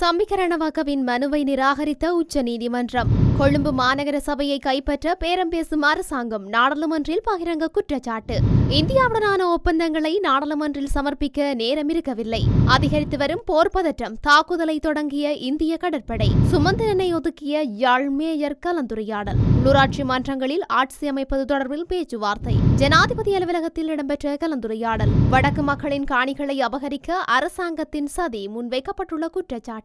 சம்பிகரணவாக்கவின் மனுவை நிராகரித்த உச்சநீதிமன்றம். கொழும்பு மாநகர சபையை கைப்பற்ற பேரம் பேசும் அரசாங்கம் நாடாளுமன்றில் பகிரங்க குற்றச்சாட்டு. இந்தியாவுடனான ஒப்பந்தங்களை நாடாளுமன்றில் சமர்ப்பிக்க நேரம் இருக்கவில்லை. அதிகரித்து வரும் போர் பதற்றம் தாக்குதலை தொடங்கிய இந்திய கடற்படை. சுமந்திரனை ஒதுக்கிய யாழ் மேயர் கலந்துரையாடல். உள்ளூராட்சி மன்றங்களில் ஆட்சி அமைப்பது தொடர்பில் பேச்சுவார்த்தை. ஜனாதிபதி அலுவலகத்தில் இடம்பெற்ற கலந்துரையாடல். வடக்கு மக்களின் காணிகளை அபகரிக்க அரசாங்கத்தின் சதி முன்வைக்கப்பட்டுள்ள குற்றச்சாட்டு.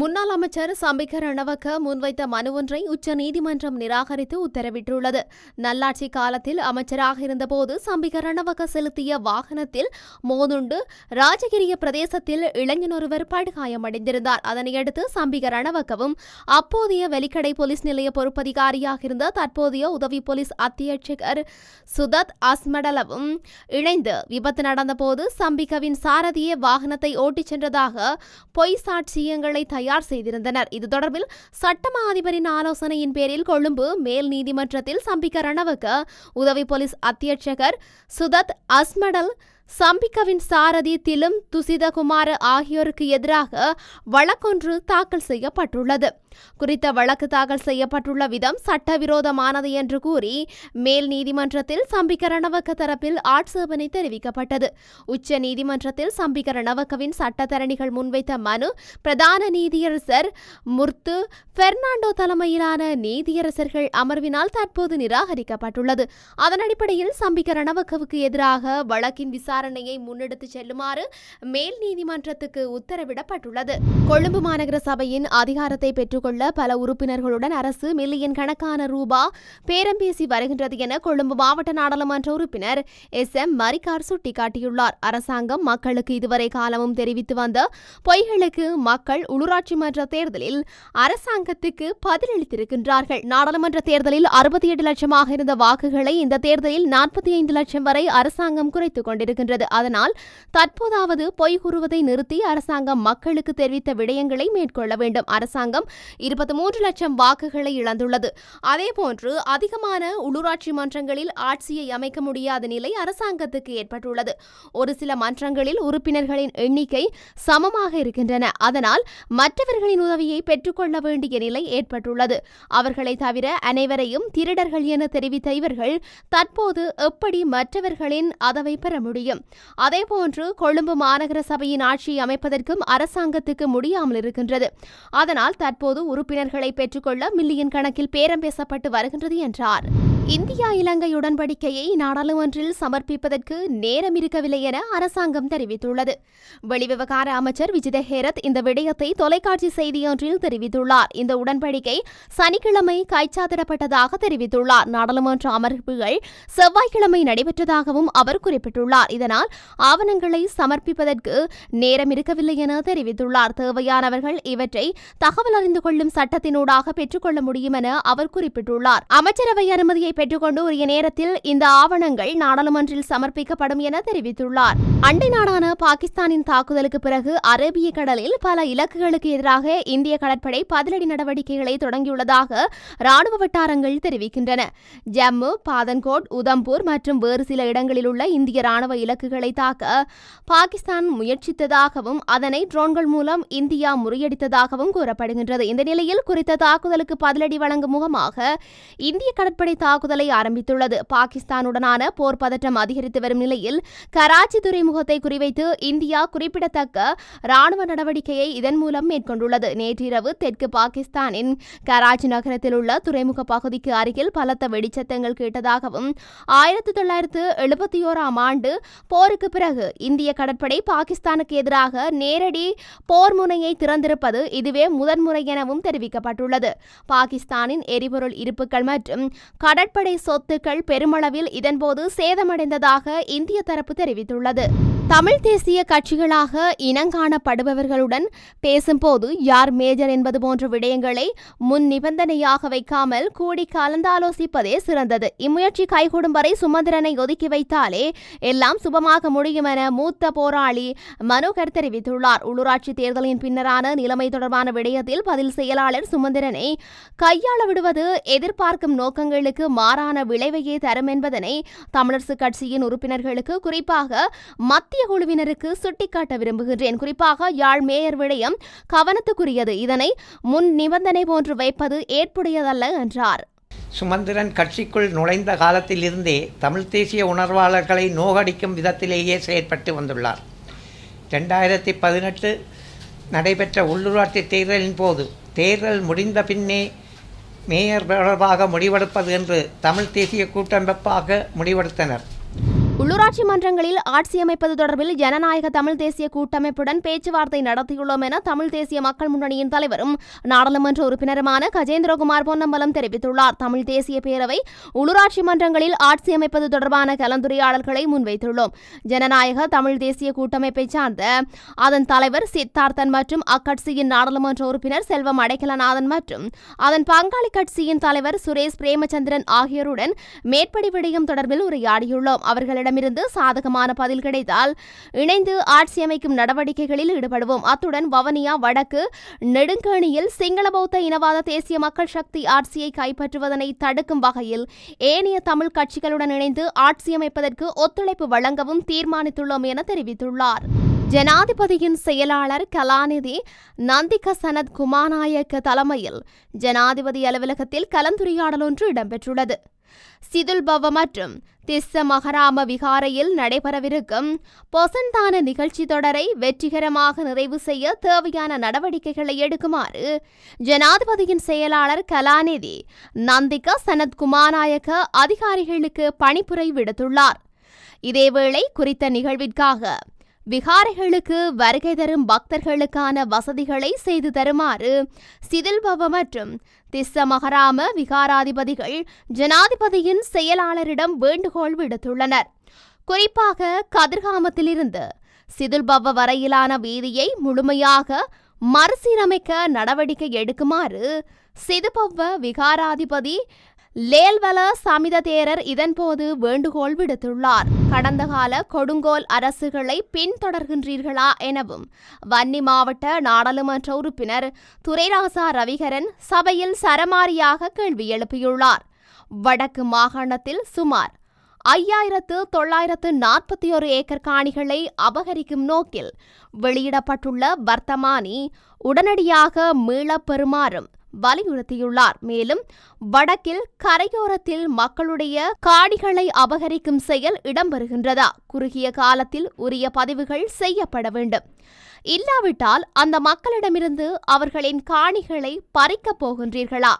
முன்னாள் அமைச்சர் சம்பிக்க ரணவக்க முன்வைத்த மனு ஒன்றை உச்சநீதிமன்றம் நிராகரித்து உத்தரவிட்டுள்ளது. நல்லாட்சி காலத்தில் அமைச்சராக இருந்தபோது சம்பிக்க ரணவக்க செலுத்திய வாகனத்தில் மோதுண்டு ராஜகிரிய பிரதேசத்தில் இளைஞன் ஒருவர் படுகாயமடைந்திருந்தார். அதனையடுத்து சம்பிக ரணவக்கவும் அப்போதைய வெலிக்கடை போலீஸ் நிலைய பொறுப்பதிகாரியாக இருந்த தற்போதைய உதவி போலீஸ் அத்தியட்சகர் சுதத் அஸ்மடலவும் இணைந்து விபத்து நடந்தபோது சம்பிகவின் சாரதியே வாகனத்தை ஓட்டிச் சென்றதாக பொய் சாட்சியங்களை தயார் செய்திருந்தனர். இது தொடர்பில் சட்டமா அதிபரின் ஆலோசனையின் பேரில் கொழும்பு மேல் நீதிமன்றத்தில் சம்பிக்க ரணவுக்கு உதவி போலீஸ் அத்தியட்சகர் சுதத் அஸ்மடல் சம்பிகவின் சாரதி திலும் துசிதகுமார ஆகியோருக்கு எதிராக வழக்கொன்று தாக்கல் செய்யப்பட்டுள்ளது. குறித்த வழக்கு தாக்கல் செய்யப்பட்டுள்ள விதம் சட்டவிரோதமானது என்று கூறி மேல் நீதிமன்றத்தில் சம்பிக்க ரணவக்க தரப்பில் ஆட்சேபனை தெரிவிக்கப்பட்டது. உச்ச நீதிமன்றத்தில் சம்பிக்க ரணவக்கவின் சட்டத்தரணிகள் முன்வைத்த மனு பிரதான நீதியரசர் முர்த்து பெர்னாண்டோ தலைமையிலான நீதியரசர்கள் அமர்வினால் தற்போது நிராகரிக்கப்பட்டுள்ளது. அதன் அடிப்படையில் சம்பிக்க ரணவக்கவுக்கு எதிராக வழக்கின் விசாரணையை முன்னெடுத்து செல்லுமாறு மேல் நீதிமன்றத்துக்கு உத்தரவிடப்பட்டுள்ளது. கொழும்பு மாநகர சபையின் அதிகாரத்தை கொள்ள பல உறுப்பினர்களுடன் அரசு மில்லியன் கணக்கான ரூபா பேரம் பேசி வருகின்றது என கொழும்பு மாவட்ட நாடாளுமன்ற உறுப்பினர் எஸ் எம் மரிக்கார் சுட்டிக்காட்டியுள்ளார். அரசாங்கம் மக்களுக்கு இதுவரை காலமும் தெரிவித்து வந்த பொய்களுக்கு மக்கள் உள்ளூராட்சி மன்ற தேர்தலில் அரசாங்கத்துக்கு பதிலளித்திருக்கின்றார்கள். நாடாளுமன்ற தேர்தலில் அறுபத்தி எட்டு லட்சமாக இருந்த வாக்குகளை இந்த தேர்தலில் நாற்பத்தி ஐந்து லட்சம் வரை அரசாங்கம் குறைத்துக் கொண்டிருக்கின்றது. அதனால் தற்போதாவது பொய் கூறுவதை நிறுத்தி அரசாங்கம் மக்களுக்கு தெரிவித்த விடயங்களை மேற்கொள்ள வேண்டும். அரசாங்கம் இருபத்தி மூன்று லட்சம் வாக்குகளை இழந்துள்ளது. அதேபோன்று அதிகமான உள்ளூராட்சி மன்றங்களில் ஆட்சியை அமைக்க முடியாத நிலை அரசாங்கத்துக்கு ஏற்பட்டுள்ளது. ஒரு சில மன்றங்களில் உறுப்பினர்களின் எண்ணிக்கை சமமாக இருக்கின்றன. அதனால் மற்றவர்களின் உதவியை பெற்றுக்கொள்ள வேண்டிய நிலை ஏற்பட்டுள்ளது. அவர்களை தவிர அனைவரையும் திருடர்கள் என தெரிவித்த இவர்கள் தற்போது எப்படி மற்றவர்களின் அதவை பெற முடியும்? அதேபோன்று கொழும்பு மாநகர சபையின் ஆட்சியை அமைப்பதற்கும் அரசாங்கத்துக்கு முடியாமல் இருக்கின்றது. அதனால் தற்போது உறுப்பினர்களை பெற்றுக்கொள்ள மில்லியன் கணக்கில் பேரம் பேசப்பட்டு வருகின்றது என்றார். இந்தியா இலங்கை உடன்படிக்கையை நாடாளுமன்றில் சமர்ப்பிப்பதற்கு நேரம் இருக்கவில்லை என அரசாங்கம் தெரிவித்துள்ளது. வெளிவிவகார அமைச்சர் விஜித ஹேரத் இந்த விடயத்தை தொலைக்காட்சி செய்தியொன்றில் தெரிவித்துள்ளார். இந்த உடன்படிக்கை சனிக்கிழமை கைச்சாத்திடப்பட்டதாக தெரிவித்துள்ளார். நாடாளுமன்ற அமர்வுகள் செவ்வாய்க்கிழமை நடைபெற்றதாகவும் அவர் குறிப்பிட்டுள்ளார். இதனால் ஆவணங்களை சமர்ப்பிப்பதற்கு நேரம் இருக்கவில்லை என தெரிவித்துள்ளார். தேவையானவர்கள் இவற்றை தகவல் அறிந்து கொள்ளும் சட்டத்தினூடாக பெற்றுக்கொள்ள முடியும் என அவர் குறிப்பிட்டுள்ளார். அமைச்சரவை அனுமதியை பெற்றுக்கொண்டு உரிய நேரத்தில் இந்த ஆவணங்கள் நாடாளுமன்றில் சமர்ப்பிக்கப்படும் என தெரிவித்துள்ளார். அண்டை நாடான பாகிஸ்தானின் தாக்குதலுக்கு பிறகு அரேபிய கடலில் பல இலக்குகளுக்கு எதிராக இந்திய கடற்படை பதிலடி நடவடிக்கைகளை தொடங்கியுள்ளதாக ராணுவ வட்டாரங்கள் தெரிவிக்கின்றன. ஜம்மு பாதன்கோட் உதம்பூர் மற்றும் வேறு சில இடங்களில் உள்ள இந்திய ராணுவ இலக்குகளை தாக்க பாகிஸ்தான் முயற்சித்ததாகவும் அதனை ட்ரோன்கள் மூலம் இந்தியா முறியடித்ததாகவும் கூறப்படுகின்றது. இந்த நிலையில் குறித்த தாக்குதலுக்கு பதிலடி வழங்கும் முகமாக இந்திய கடற்படை தாக்குதல் ஆரம்பித்துள்ளது. பாகிஸ்தானுடனான போர் பதற்றம் அதிகரித்து வரும் நிலையில் கராச்சி துறைமுகத்தை குறிவைத்து இந்தியா குறிப்பிடத்தக்க ராணுவ நடவடிக்கையை இதன் மூலம் மேற்கொண்டுள்ளது. நேற்றிரவு தெற்கு பாகிஸ்தானின் கராச்சி நகரத்தில் உள்ள துறைமுக பகுதிக்கு அருகில் பலத்த வெடிச்சத்தங்கள் கேட்டதாகவும் ஆயிரத்தி தொள்ளாயிரத்து எழுபத்தி ஓராம் ஆண்டு போருக்கு பிறகு இந்திய கடற்படை பாகிஸ்தானுக்கு எதிராக நேரடி போர் முனையை திறந்திருப்பது இதுவே முதன்முறை எனவும் தெரிவிக்கப்பட்டுள்ளது. பாகிஸ்தானின் எரிபொருள் இருப்புகள் மற்றும் கடற்படை அடிப்படை சொத்துக்கள் பெருமளவில் இதன்போது சேதமடைந்ததாக இந்திய தரப்பு தெரிவித்துள்ளது. தமிழ் தேசிய கட்சிகளாக இனங்காணப்படுபவர்களுடன் பேசும்போது யார் மேஜர் என்பது போன்ற விடயங்களை முன் நிபந்தனையாக வைக்காமல் கூடி கலந்தாலோசிப்பதே சிறந்தது. இம்முயற்சி கைகூடும் வரை சுமந்திரனை ஒதுக்கி வைத்தாலே எல்லாம் சுபமாக முடியும் என மூத்த போராளி மனோகர் தெரிவித்துள்ளார். உள்ளூராட்சி தேர்தலின் பின்னரான நிலைமை தொடர்பான விடயத்தில் பதில் செயலாளர் சுமந்திரனை கையாள விடுவது எதிர்பார்க்கும் நோக்கங்களுக்கு மாறான விளைவையே தரும் என்பதனை தமிழரசு கட்சியின் உறுப்பினர்களுக்கு குறிப்பாக மத்திய குழுவினருக்கு சுட்டிக்காட்ட விரும்புகின்றேன். குறிப்பாக யாழ் மேயர் விடயம் கவனத்துக்குரியது. இதனை முன் நிபந்தனை போன்று வைப்பது ஏற்புடையதல்ல என்றார். சுமந்திரன் கட்சிக்குள் நுழைந்த காலத்திலிருந்தே தமிழ் தேசிய உணர்வாளர்களை நோகடிக்கும் விதத்திலேயே செயற்பட்டு வந்துள்ளார். ரெண்டாயிரத்தி பதினெட்டு நடைபெற்ற உள்ளூராட்சி தேர்தலின் போது தேர்தல் முடிந்த பின்னே மேயர் தொடர்பாக முடிவெடுப்பது என்று தமிழ் தேசிய கூட்டமைப்பாக முடிவெடுத்தனர். உள்ளூராட்சி மன்றங்களில் ஆட்சி அமைப்பது தொடர்பில் ஜனநாயக தமிழ் தேசிய கூட்டமைப்புடன் பேச்சுவார்த்தை நடத்தியுள்ளோம் என தமிழ் தேசிய மக்கள் முன்னணியின் தலைவரும் நாடாளுமன்ற உறுப்பினருமான கஜேந்திரகுமார் பொன்னம்பலம் தெரிவித்துள்ளார். தமிழ் தேசிய பேரவை உள்ளூராட்சி மன்றங்களில் ஆட்சி அமைப்பது தொடர்பான கலந்துரையாடல்களை முன்வைத்துள்ளோம். ஜனநாயக தமிழ் தேசிய கூட்டமைப்பை சார்ந்த அதன் தலைவர் சித்தார்த்தன் மற்றும் அக்கட்சியின் நாடாளுமன்ற உறுப்பினர் செல்வம் அடைக்கலநாதன் மற்றும் அதன் பங்காளி கட்சியின் தலைவர் சுரேஷ் பிரேமச்சந்திரன் ஆகியோருடன் மேற்படி விடயம் தொடர்பில் உரையாடியுள்ளோம். அவர்களிடம் அவர்களிடமிருந்து சாதகமான பதில் கிடைத்தால் இணைந்து ஆட்சி அமைக்கும் நடவடிக்கைகளில் ஈடுபடுவோம். அத்துடன் வவனியா வடக்கு நெடுங்கேணியில் சிங்கள பௌத்த இனவாத தேசிய மக்கள் சக்தி ஆட்சியை கைப்பற்றுவதனை தடுக்கும் வகையில் ஏனைய தமிழ் கட்சிகளுடன் இணைந்து ஆட்சி அமைப்பதற்கு ஒத்துழைப்பு வழங்கவும் தீர்மானித்துள்ளோம் என தெரிவித்துள்ளார். ஜனாதிபதியின் செயலாளர் கலாநிதி நந்திக சனத் குமாநாயக்க தலைமையில் ஜனாதிபதி அலுவலகத்தில் கலந்துரையாடல் ஒன்று இடம்பெற்றுள்ளது. சிதுல்பவ மற்றும் திஸ்ஸ மகராம விகாரையில் நடைபெறவிருக்கும் பொசந்தான நிகழ்ச்சி தொடரை வெற்றிகரமாக நிறைவு செய்ய தேவையான நடவடிக்கைகளை எடுக்குமாறு ஜனாதிபதியின் செயலாளர் கலாநிதி நந்திகா சனத்குமாநாயக்க அதிகாரிகளுக்கு பணிப்புரை விடுத்துள்ளார். இதேவேளை குறித்த நிகழ்விற்காக விகாரைகளுக்கு வருகை தரும் பக்தர்களுக்கான வசதிகளை செய்து தருமாறு சிதில்பவ மற்றும் திஸ்ஸ மகராம விகாராதிபதிகள் ஜனாதிபதியின் செயலாளரிடம் வேண்டுகோள் விடுத்துள்ளனர். குறிப்பாக கதிர்காமத்திலிருந்து சிதில்பவ வரையிலான வீதியை முழுமையாக மறுசீரமைக்க நடவடிக்கை எடுக்குமாறு சிதுபவ்வ விகாராதிபதி லேல்வல சமித தேரர் இதன்போது வேண்டுகோள் விடுத்துள்ளார். கடந்த கால கொடுங்கோல் அரசுகளை பின்தொடர்கின்றீர்களா எனவும் வன்னி மாவட்ட நாடாளுமன்ற உறுப்பினர் துரைராசா ரவிகரன் சபையில் சரமாரியாக கேள்வி எழுப்பியுள்ளார். வடக்கு மாகாணத்தில் சுமார் ஐயாயிரத்து தொள்ளாயிரத்து நாற்பத்தி ஒரு ஏக்கர் காணிகளை அபகரிக்கும் நோக்கில் வெளியிடப்பட்டுள்ள வர்த்தமானி உடனடியாக மீளப் பெறுமாறும் வலியுறுத்தியுள்ளார். மேலும் வடக்கில் கரையோரத்தில் மக்களுடைய காணிகளை அபகரிக்கும் செயல் இடம்பெறுகின்றதா? குறுகிய காலத்தில் உரிய பதிவுகள் செய்யப்பட வேண்டும். இல்லாவிட்டால் அந்த மக்களிடமிருந்து அவர்களின் காணிகளை பறிக்கப் போகின்றீர்களா?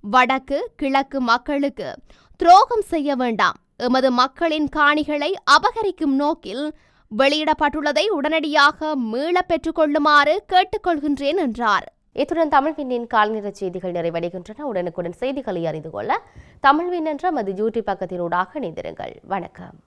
வடக்கு கிழக்கு மக்களுக்கு துரோகம் செய்ய வேண்டாம். எமது மக்களின் காணிகளை அபகரிக்கும் நோக்கில் வெளியிடப்பட்டுள்ளதை உடனடியாக மீளப் பெற்றுக்கொள்ளுமாறு கேட்டுக்கொள்கின்றேன் என்றார். இத்துடன் தமிழ் விண்ணின் கால்நிற செய்திகள் நிறைவடைகின்றன. உடனுக்குடன் செய்திகளை அறிந்து கொள்ள தமிழ்வின் என்ற மது யூடியூப் பக்கத்தினூடாக இணைந்திருங்கள். வணக்கம்.